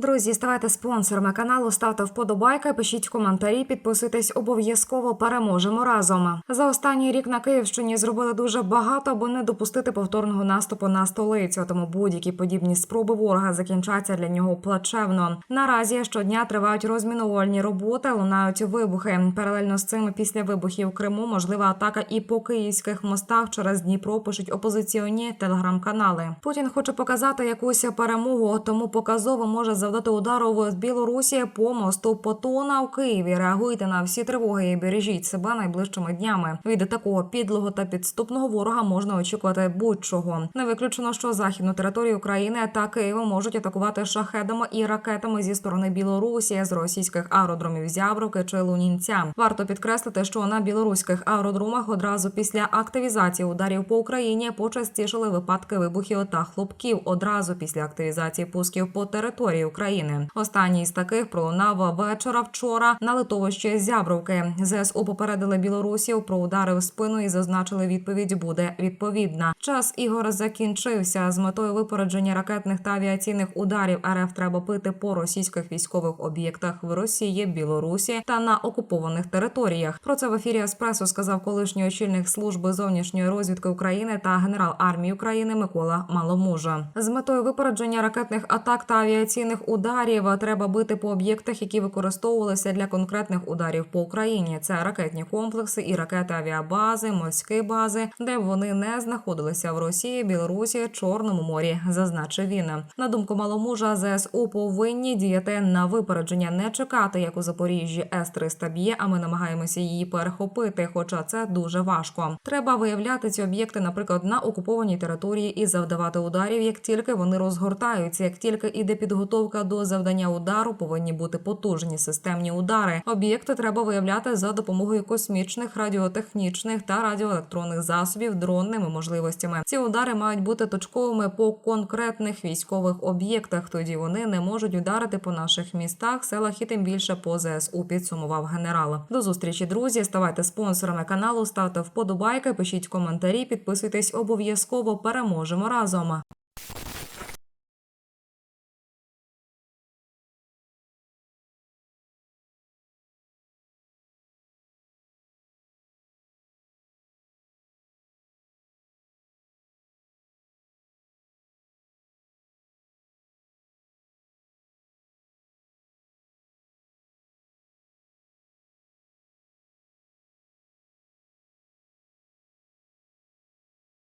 Друзі, ставайте спонсорами каналу, ставте вподобайки, пишіть коментарі, підписуйтесь обов'язково. Переможемо разом. За останній рік на Київщині зробили дуже багато, аби не допустити повторного наступу на столицю. Тому будь-які подібні спроби ворога закінчаться для нього плачевно. Наразі щодня тривають розмінувальні роботи, лунають вибухи. Паралельно з цим після вибухів Криму можлива атака і по київських мостах через Дніпро пишуть опозиціонні телеграм-канали. Путін хоче показати якусь перемогу, тому показово може завдати удару в Білорусі по мосту Потона в Києві. Реагуйте на всі тривоги і бережіть себе найближчими днями. Від такого підлого та підступного ворога можна очікувати будь-чого. Не виключено, що західну територію України та Києва можуть атакувати шахедами і ракетами зі сторони Білорусі з російських аеродромів Зябровки чи Лунінця. Варто підкреслити, що на білоруських аеродромах одразу після активізації ударів по Україні почастішали випадки вибухів та хлопків одразу після активізації пусків по території України. Останній з таких пролунав вечора вчора на литовищі Зябровки. ЗСУ попередили білорусів про удари в спину і зазначили, відповідь буде відповідна. Час ігор закінчився з метою випередження ракетних та авіаційних ударів. РФ треба пити по російських військових об'єктах в Росії, Білорусі та на окупованих територіях. Про це в ефірі Еспресо сказав колишній очільник служби зовнішньої розвідки України та генерал армії України Микола Маломужа. З метою випередження ракетних атак та авіаційних ударів треба бити по об'єктах, які використовувалися для конкретних ударів по Україні. Це ракетні комплекси і ракети авіабази, морські бази, де б вони не знаходилися в Росії, Білорусі, Чорному морі, зазначив він. На думку маломужа, ЗСУ повинні діяти на випередження, не чекати, як у Запоріжжі С-300 б'є, а ми намагаємося її перехопити. Хоча це дуже важко. Треба виявляти ці об'єкти, наприклад, на окупованій території і завдавати ударів, як тільки вони розгортаються, як тільки іде підготовка до завдання удару, повинні бути потужні системні удари. Об'єкти треба виявляти за допомогою космічних, радіотехнічних та радіоелектронних засобів дронними можливостями. Ці удари мають бути точковими по конкретних військових об'єктах. Тоді вони не можуть ударити по наших містах, селах і тим більше по ЗСУ. Підсумував генерал. До зустрічі, друзі. Ставайте спонсорами каналу, ставте вподобайки, пишіть коментарі, підписуйтесь обов'язково. Переможемо разом.